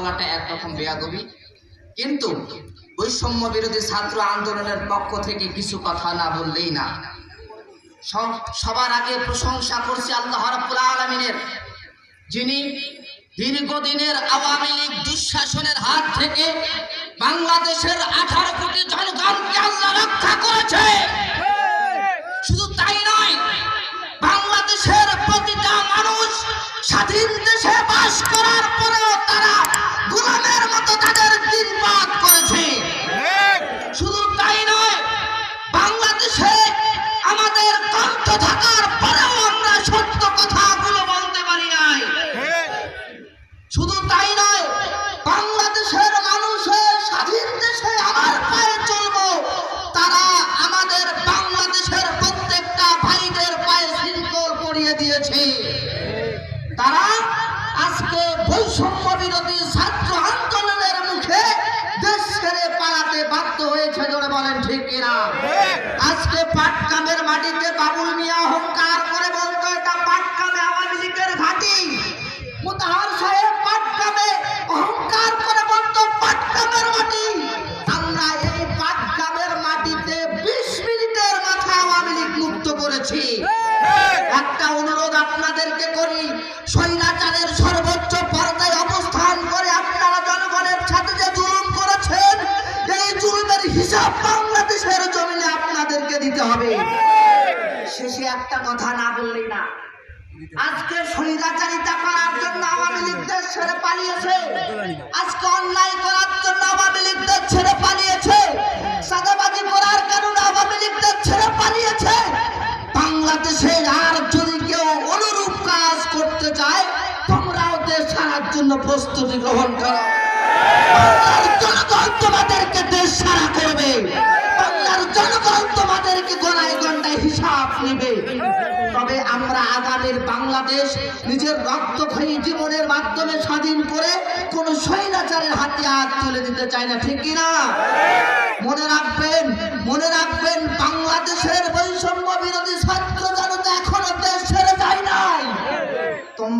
বলাটা একরকম বেয়াদবি। কিন্তু বৈষম্য বিরোধী ছাত্র আন্দোলনের পক্ষ থেকে কিছু কথা না বললেই না। সবার আগে প্রশংসা করছি আল্লাহ রাব্বুল আলামিনের, যিনি দীর্ঘদিনের আওয়ামী লীগ দুঃশাসনের হাত থেকে বাংলাদেশের আঠারো কোটি জনগণকে আল্লাহ রক্ষা করেছে। শুধু তাই নয়, বাংলাদেশের প্রতিটা মানুষ স্বাধীন মতো তাদের দিনপাত করেছে। শুধু তাই নয় বাংলাদেশে আমাদের কণ্ঠ থাকার পরেও আমরা সত্য কথাগুলো বলতে পারি নাই। শুধু তাই নয় বাংলাদেশের মানুষের স্বাধীন দেশে আমার পায়ে চলবো তারা আমাদের বাংলাদেশের প্রত্যেকটা ভাইদের পায়ে শৃঙ্খল পরিয়ে দিয়েছে। তারা আজকে বৈষম্য বিরোধী ছাত্র আপনাদেরকে করি। স্বৈরাচারের সর্বোচ্চ পর্যায়ে অবস্থান করে আপনারা জনগণের সাথে যে জুলুম করেছেন, এই জুলুমের হিসাব বাংলাদেশের জমিনে আপনাদেরকে দিতে হবে। শেষে একটা কথা না বললেই না। আজকে স্বৈরাচারিতা করার জন্য আওয়ামী লীগ দেশ ছেড়ে পালিয়েছে। আজকে অন্যায় করার জন্য প্রস্তুতি গ্রহণ করো। দেশ ছাড়া করবে। হিসাব নেবে। তবে আমরা বাংলাদেশ নিজের জীবনের মাধ্যমে স্বাধীন করে হাতে হাত তুলে দিতে চাই না মনে রাখবেন মনে রাখবেন বাংলাদেশের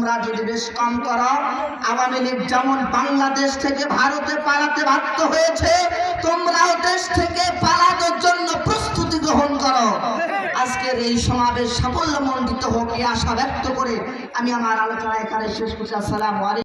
তোমরা যদি বেশ কম করো, আওয়ামী লীগ যেমন বাংলাদেশ থেকে ভারতে পালাতে বাধ্য হয়েছে, তোমরাও দেশ থেকে পালানোর জন্য প্রস্তুতি গ্রহণ করো। আজকের এই সমাবেশ সাফল্যমণ্ডিত হোক এই আশা ব্যক্ত করে আমি আমার আলোচনা এখানে শেষ করছি। আসসালাম